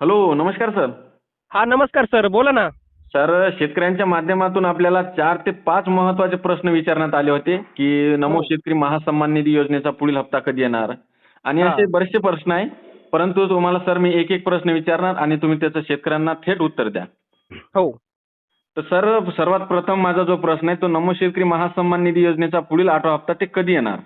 Hello नमस्कार sir. हा नमस्कार सर बोला ना. सर शेतकऱ्यांच्या माध्यमातून आपल्याला चार ते पाच महत्त्वाचे प्रश्न विचारण्यात आले होते की नमो हो. शेतकरी महासन्मान निधी योजनेचा पुढील हप्ता कधी येणार? आणि हा. असे बरेचसे प्रश्न आहे परंतु तुम्हाला सर मी एक एक प्रश्न विचारणार आणि तुम्ही त्याचं शेतकऱ्यांना थेट उत्तर द्या. हो. तर सर सर्वात प्रथम माझा जो प्रश्न आहे तो नमो शेतकरी महासन्मान निधी योजनेचा पुढील आठवा हप्ता ते कधी येणार?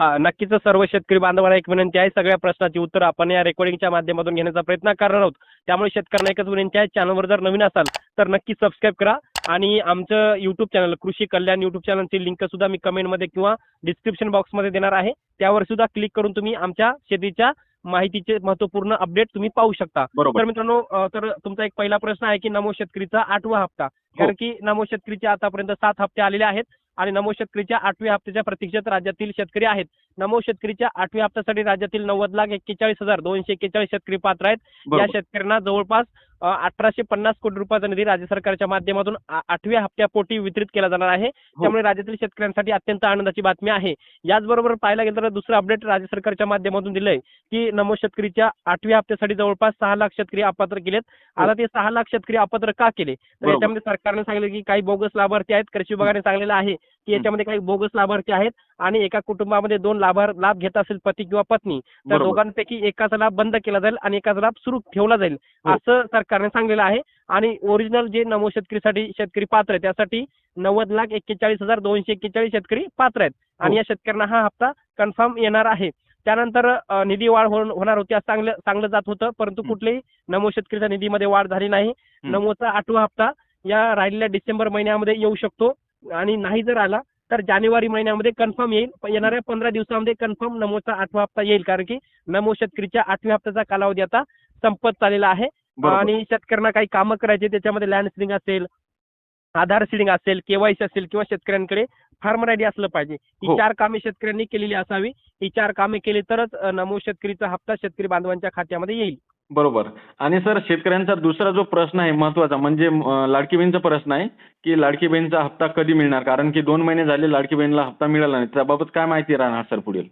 हा नक्कीच सर्व शेतकरी बांधवांना एक विनंती आहे. सगळ्या प्रश्नाची उत्तर आपण या रेकॉर्डिंगच्या माध्यमातून घेण्याचा प्रयत्न करणार आहोत. त्यामुळे शेतकऱ्यांना एकच विनंती आहे चॅनलवर जर नवीन असाल तर नक्की सबस्क्राईब करा. आणि आमचं युट्यूब चॅनल कृषी कल्याण युट्यूब चॅनलची लिंक सुद्धा मी कमेंटमध्ये किंवा डिस्क्रिप्शन बॉक्समध्ये देणार आहे. त्यावर सुद्धा क्लिक करून तुम्ही आमच्या शेतीच्या माहितीचे महत्त्वपूर्ण अपडेट तुम्ही पाहू शकता. बरोबर. तर मित्रांनो तर तुमचा एक पहिला प्रश्न आहे की नमो शेतकरीचा आठवा हप्ता. कारण की नमो शेतकरीचे आतापर्यंत सात हप्ते आलेले आहेत. आणि नमो शेतकरीच्या आठव्या हप्त्याच्या प्रतीक्षेत राज्यातील शेतकरी आहेत. नमो शेतकरीच्या आठव्या हप्त्यासाठी राज्यातील नव्वद लाख एक्केचाळीस हजार दोनशे एक्केचाळीस शेतकरी पात्र आहेत. या शेतकऱ्यांना जवळपास अठराशे पन्नास कोटी रुपयाचा निधी राज्य सरकारच्या माध्यमातून आठव्या हप्त्यापोटी वितरित केला जाणार आहे. हो. त्यामुळे राज्यातील शेतकऱ्यांसाठी अत्यंत आनंदाची बातमी आहे. याचबरोबर पाहायला गेलं तर दुसरं अपडेट राज्य सरकारच्या माध्यमातून दिलंय की नमो शेतकरीच्या आठव्या हप्त्यासाठी जवळपास सहा लाख शेतकरी अपात्र केलेत. आता ते सहा लाख शेतकरी अपात्र का केले? तर. याच्यामध्ये सरकारने सांगितलं की काही बोगस लाभार्थी आहेत. कृषी विभागाने सांगलेलं आहे. की याच्यामध्ये काही बोगस लाभार्थी आहेत आणि एका कुटुंबामध्ये दोन लाभार लाभ घेत असेल पती किंवा पत्नी तर. दोघांपैकी एकाचा लाभ बंद केला जाईल आणि एकाचा लाभ सुरू ठेवला जाईल हो. असं सरकारने सांगलेलं आहे आणि ओरिजिनल जे नमो शेतकरीसाठी शेतकरी पात्र आहे त्यासाठी नव्वद लाख एक्केचाळीस हजार दोनशे एक्केचाळीस शेतकरी पात्र आहेत आणि हो. या शेतकऱ्यांना हा हप्ता कन्फर्म येणार आहे त्यानंतर निधी वाढ होण- होणार होती असं चांगलं चांगलं जात होतं परंतु हं. कुठल्याही नमो शेतकरीच्या निधीमध्ये वाढ झाली नाही. नमोचा आठवा हप्ता या राहिलेल्या डिसेंबर महिन्यामध्ये येऊ शकतो आणि नाही जर आला तर जानेवारी महिन्यामध्ये कन्फर्म येईल. येणाऱ्या पंधरा दिवसामध्ये कन्फर्म नमोचा आठवा हप्ता येईल. कारण की नमो शेतकरीच्या आठव्या हप्त्याचा कालावधी आता संपत चाललेला आहे. आणि शेतकऱ्यांना काही कामं करायची त्याच्यामध्ये लँड सिडिंग असेल आधार सिडिंग असेल केवायसी असेल किंवा शेतकऱ्यांकडे फार्मर आयडी असलं पाहिजे. ही हो. चार कामे शेतकऱ्यांनी केलेली असावी. ही चार कामे केली तरच नमो शेतकरीचा हप्ता शेतकरी बांधवांच्या खात्यामध्ये येईल. बरोबर. आणि सर शेतकऱ्यांचा दुसरा जो प्रश्न आहे महत्त्वाचा म्हणजे लाडकी बहीणचा प्रश्न आहे की लाडकी बहीणचा हप्ता कधी मिळणार? कारण की दोन महिने झाले लाडकी बहिणीला हप्ता मिळाला नाही. त्याबाबत काय माहिती राहणार सर पुढील?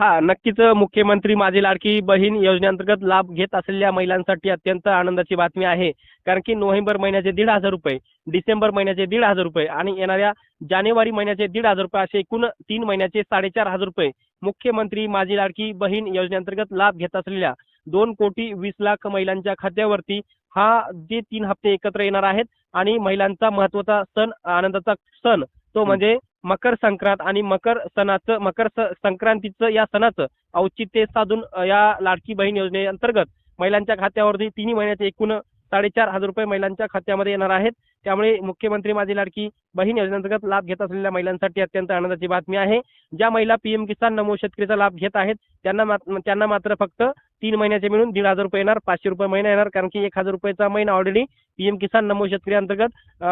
हा नक्कीच मुख्यमंत्री माझी लाडकी बहीण योजनेअंतर्गत लाभ घेत असलेल्या महिलांसाठी अत्यंत आनंदाची बातमी आहे. कारण की नोव्हेंबर महिन्याचे दीड हजार रुपये डिसेंबर महिन्याचे दीड हजार रुपये आणि येणाऱ्या जानेवारी महिन्याचे दीड हजार रुपये असे एकूण तीन महिन्याचे साडेचार हजार रुपये मुख्यमंत्री माझी लाडकी बहीण योजनेअंतर्गत लाभ घेत असलेल्या दोन कोटी वीस लाख महिलांच्या खात्यावरती हा जे तीन हप्ते एकत्र येणार आहेत आणि महिलांचा महत्त्वाचा सण आनंदाचा सण तो म्हणजे मकर संक्रांत आणि मकर सणाचं मकर संक्रांतीचं या सणाचं औचित्य साधून या लाडकी बहीण योजनेअंतर्गत महिलांच्या खात्यावरती तिन्ही महिन्याचे एकूण साडेचार हजार रुपये महिलांच्या खात्यामध्ये येणार आहेत. त्यामुळे मुख्यमंत्री माझी लाडकी बहीण योजनेअंतर्गत लाभ घेत असलेल्या महिलांसाठी अत्यंत आनंदाची बातमी आहे. ज्या महिला पीएम किसान नमो शेतकरीचा लाभ घेत आहेत त्यांना त्यांना मात्र फक्त तीन महिन्याचे मिळून दीड हजार रुपये येणार पाचशे रुपये महिना येणार कारण की एक हजार रुपयाचा महिना ऑलरेडी पीएम किसान नमो शेतकरी अंतर्गत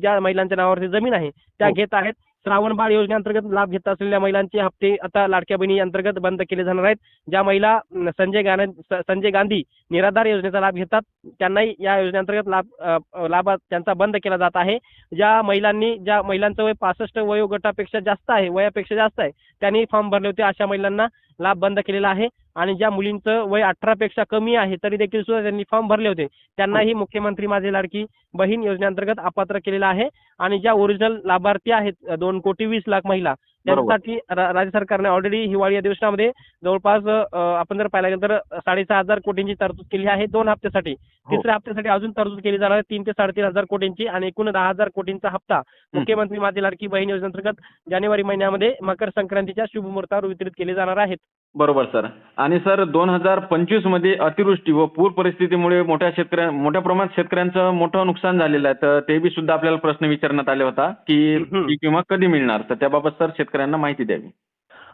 ज्या महिलांच्या नावावरती जमीन आहे त्या हो. घेत आहेत. श्रावण बाळ योजनेअंतर्गत लाभ घेत असलेल्या महिलांचे हप्ते आता लाडक्या बहिणी अंतर्गत बंद केले जाणार आहेत. ज्या महिला संजय गांधी संजय गांधी निराधार योजनेचा लाभ घेतात त्यांनाही या योजनेअंतर्गत लाभ लाभ त्यांचा बंद केला जात आहे. ज्या महिलांनी ज्या महिलांचं वय पासष्ट वयोगटापेक्षा जास्त आहे वयापेक्षा जास्त आहे त्यांनी फॉर्म भरले होते. अशा महिलांना लाभ बंद केलेला आहे. आणि ज्या मुलींचं वय अठरापेक्षा कमी आहे तरी देखील सुद्धा त्यांनी फॉर्म भरले होते. त्यांनाही मुख्यमंत्री माझी लाडकी बहीण योजनेअंतर्गत अपात्र केलेलं आहे. आणि ज्या ओरिजिनल लाभार्थी आहेत दोन कोटी वीस लाख महिला. त्यांच्यासाठी राज्य सरकारने ऑलरेडी हिवाळी अधिवेशनामध्ये जवळपास आपण जर पाहायला गेलं तर साडेसहा हजार कोटींची तरतूद केली आहे दोन हप्त्यासाठी. हो. तिसऱ्या हप्त्यासाठी अजून तरतूद केली जाणार आहे तीन ते साडेतीन हजार कोटींची आणि एकूण दहा हजार कोटींचा हप्ता मुख्यमंत्री माझी लाडकी बहीण योजनेअंतर्गत जानेवारी महिन्यामध्ये मकर संक्रांतीच्या शुभमुहूर्तावर वितरित केले जाणार आहेत. बरोबर सर. आणि सर दोन हजार पंचवीसमध्ये अतिवृष्टी व पूर परिस्थितीमुळे मोठ्या शेतकऱ्या मोठ्या प्रमाणात शेतकऱ्यांचं मोठं नुकसान झालेलं आहे. तर ते बी सुद्धा आपल्याला प्रश्न विचारण्यात आले होता की. पीक विमा कधी मिळणार? तर त्याबाबत सर शेतकऱ्यांना माहिती द्यावी.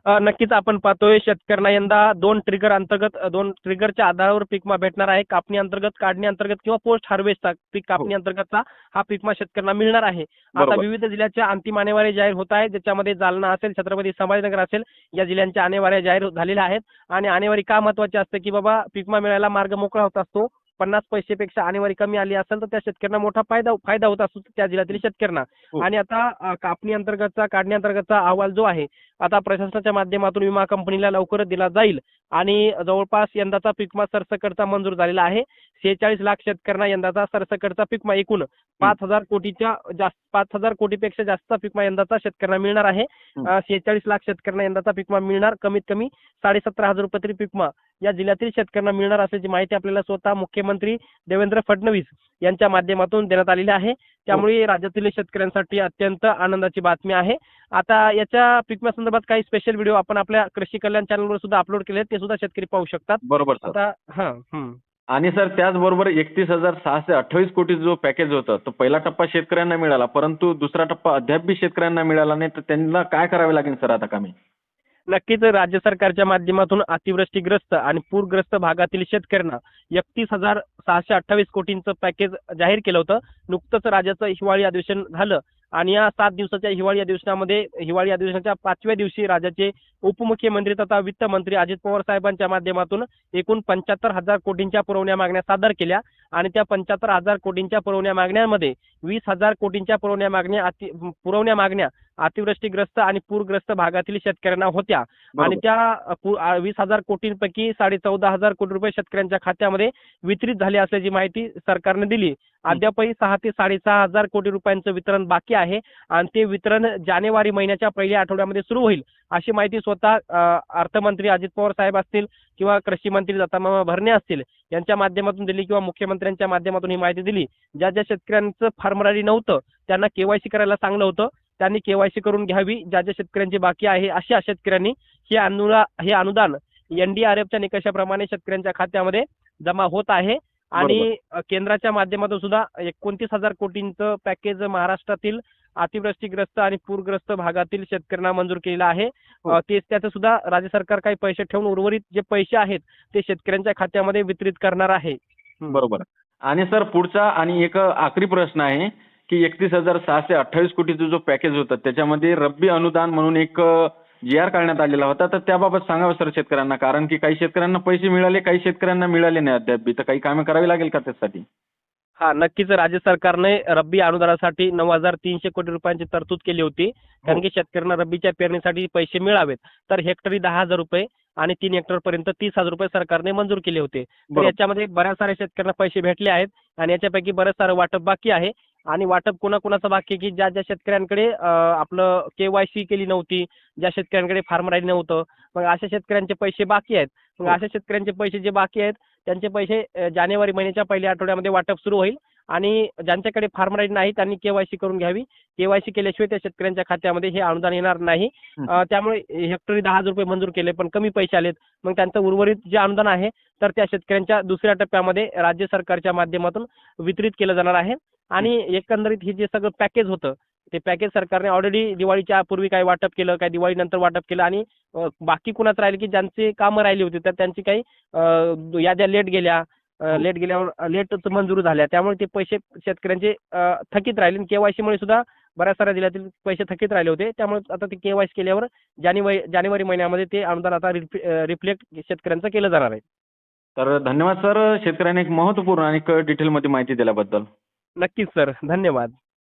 नक्कीच आपण पाहतोय शेतकऱ्यांना यंदा दोन ट्रिगर अंतर्गत दोन ट्रिगरच्या आधारावर पीक विमा भेटणार आहे. कापणी अंतर्गत काढणी अंतर्गत किंवा पोस्ट हार्वेस्टचा पीक कापणी अंतर्गतचा हा पीक विमा शेतकऱ्यांना मिळणार आहे. आता. विविध जिल्ह्याच्या अंतिम आणेवारी जाहीर होत आहेत. ज्याच्यामध्ये जालना असेल छत्रपती संभाजीनगर असेल या जिल्ह्यांच्या आणेवाऱ्या जाहीर झालेल्या आहेत. आणि आणेवारी का महत्वाची असते की बाबा पीक विमा मिळायला मार्ग मोकळा होत असतो? पन्नास पैसेपेक्षा आणेवारी कमी आली असेल तर त्या शेतकऱ्यांना मोठा फायदा फायदा होत असतो त्या जिल्ह्यातील शेतकऱ्यांना. हो. आणि आता कापणी अंतर्गतचा काढणी अंतर्गतचा अहवाल जो आहे आता प्रशासनाच्या माध्यमातून विमा कंपनीला लवकरच दिला जाईल. आणि जवळपास यंदाचा पिकमा सरसकटचा मंजूर झालेला आहे. शेहेचाळीस लाख शेतकऱ्यांना यंदाचा सरसकटचा पिकमा एकूण पाच हजार कोटीच्या जास्त पाच हजार कोटीपेक्षा जास्त पिकमा यंदाचा शेतकऱ्यांना मिळणार आहे. शेहेचाळीस लाख शेतकऱ्यांना यंदाचा पिकमा मिळणार. कमीत कमी साडेसतरा हजार रुपये तरी पिकमा या जिल्ह्यातील शेतकऱ्यांना मिळणार असल्याची माहिती आपल्याला स्वतः मुख्यमंत्री देवेंद्र फडणवीस यांच्या माध्यमातून देण्यात आलेली आहे. त्यामुळे राज्यातील शेतकऱ्यांसाठी अत्यंत आनंदाची बातमी आहे. आता याच्या पिकम्या संदर्भात काही स्पेशल व्हिडिओ आपण आपल्या कृषी कल्याण चॅनलवर सुद्धा अपलोड केले आहेत ते सुद्धा शेतकरी पाहू शकतात. बरोबर सर. आता हा. आणि सर त्याचबरोबर एकतीस हजार सहाशे अठ्ठावीस कोटी जो पॅकेज होतं तो पहिला टप्पा शेतकऱ्यांना मिळाला परंतु दुसरा टप्पा अद्याप शेतकऱ्यांना मिळाला नाही. तर त्यांना काय करावे लागेल सर आता कामी? नक्कीच राज्य सरकारच्या माध्यमातून अतिवृष्टीग्रस्त आणि पूरग्रस्त भागातील शेतकऱ्यांना एकतीस हजार सहाशे अठ्ठावीस कोटींचं पॅकेज जाहीर केलं होतं. नुकतंच राज्याचं हिवाळी अधिवेशन झालं आणि या सात दिवसाच्या हिवाळी अधिवेशनामध्ये हिवाळी अधिवेशनाच्या पाचव्या दिवशी राज्याचे उपमुख्यमंत्री तथा वित्त मंत्री अजित पवार साहेबांच्या माध्यमातून एकूण पंच्याहत्तर हजार कोटींच्या पुरवण्या मागण्या सादर केल्या आणि त्या पंच्याहत्तर हजार कोटींच्या पुरवण्या मागण्यांमध्ये वीस हजार कोटींच्या पुरवण्या मागण्या अति पुरवण्या मागण्या अतिवृष्टीग्रस्त आणि पूरग्रस्त भागातील शेतकऱ्यांना होत्या. आणि. त्या वीस हजार कोटींपैकी साडे चौदा हजार कोटी रुपये शेतकऱ्यांच्या खात्यामध्ये वितरित झाले असल्याची माहिती सरकारने दिली. अद्यापही सहा ते साडेसहा हजार कोटी रुपयांचं वितरण बाकी आहे आणि ते वितरण जानेवारी महिन्याच्या पहिल्या आठवड्यामध्ये सुरू होईल अशी माहिती स्वतः अर्थमंत्री अजित पवार साहेब असतील किंवा कृषी मंत्री दत्तामामा भरणे असतील यांच्या माध्यमातून दिली किंवा मुख्यमंत्र्यांच्या माध्यमातून ही माहिती दिली. ज्या ज्या शेतकऱ्यांचं फार्मर आयडी नव्हतं त्यांना केवायसी करायला सांगलं होतं. त्यांनी केवायसी करून घ्यावी ज्या ज्या शेतकऱ्यांची बाकी आहे अशा शेतकऱ्यांनी हे अनुला हे अनुदान एनडीआरएफच्या निकषाप्रमाणे शेतकऱ्यांच्या खात्यामध्ये जमा होत आहे. आणि केंद्राच्या माध्यमातून सुद्धा एकोणतीस हजार कोटींचं पॅकेज महाराष्ट्रातील अतिवृष्टीग्रस्त आणि पूरग्रस्त भागातील शेतकऱ्यांना मंजूर केलेलं आहे. हो. अ, ते त्याचं सुद्धा राज्य सरकार काही पैसे ठेवून उर्वरित जे पैसे आहेत ते शेतकऱ्यांच्या खात्यामध्ये वितरित करणार आहे. बरोबर. आणि सर पुढचा आणि एक आखरी प्रश्न आहे. की एकतीस हजार सहाशे अठ्ठावीस कोटीचं जो पॅकेज होतं त्याच्यामध्ये रब्बी अनुदान म्हणून एक जी आर काढण्यात आलेला होता. तर त्याबाबत सांगावं सर शेतकऱ्यांना कारण की काही शेतकऱ्यांना पैसे मिळाले काही शेतकऱ्यांना मिळाले नाही अद्याप तर काही कामे करावी लागेल का त्यासाठी? हा नक्कीच राज्य सरकारने रब्बी अनुदानासाठी नऊ हजार तीनशे कोटी रुपयांची तरतूद केली होती. कारण की शेतकऱ्यांना रब्बीच्या पेरणीसाठी पैसे मिळावेत. तर हेक्टरी दहा हजार रुपये आणि तीन हेक्टर पर्यंत तीस हजार रुपये सरकारने मंजूर केले होते. तर. याच्यामध्ये बऱ्याच साऱ्या शेतकऱ्यांना पैसे भेटले आहेत आणि याच्यापैकी बरेच सारं वाटप बाकी आहे. आणि वाटप कोणाकोणाचं बाकी आहे की ज्या ज्या शेतकऱ्यांकडे आपलं केवायसी केली नव्हती ज्या शेतकऱ्यांकडे फार्मर आयडी नव्हतं मग अशा शेतकऱ्यांचे पैसे बाकी आहेत. मग हो. अशा शेतकऱ्यांचे पैसे जे बाकी आहेत त्यांचे पैसे जानेवारी महिन्याच्या पहिल्या आठवड्यामध्ये वाटप सुरू होईल आणि ज्यांच्याकडे फार्मर आयडी नाही त्यांनी केवायसी करून घ्यावी. केवायसी केल्याशिवाय त्या शेतकऱ्यांच्या खात्यामध्ये हे अनुदान येणार नाही. त्यामुळे हेक्टरी दहा हजार रुपये मंजूर केले पण कमी पैसे आलेत. मग त्यांचं उर्वरित जे अनुदान आहे तर त्या शेतकऱ्यांच्या दुसऱ्या टप्प्यामध्ये राज्य सरकारच्या माध्यमातून वितरित केलं जाणार आहे. आणि एकंदरीत हे जे सगळं पॅकेज होतं ते पॅकेज सरकारने ऑलरेडी दिवाळीच्या पूर्वी काही वाटप केलं काही दिवाळीनंतर वाटप केलं आणि बाकी कुणाचं राहिले की ज्यांची कामं राहिली होती तर त्यांची काही याद्या लेट गेल्या हो. लेट गेल्यावर लेटच मंजूर झाल्या. त्यामुळे ते पैसे शेतकऱ्यांचे थकीत राहिले. केवायसी मुळे सुद्धा बऱ्याच साऱ्या जिल्ह्यातील पैसे थकीत राहिले होते. त्यामुळे आता ते केवायसी केल्यावर जानेवारी जानेवारी महिन्यामध्ये ते अनुदान आता रिफ्लेक्ट शेतकऱ्यांचं केलं जाणार आहे. तर धन्यवाद सर. शेतकऱ्यांनी एक महत्त्वपूर्ण आणि डिटेलमध्ये माहिती दिल्याबद्दल. नक्कीच सर. धन्यवाद.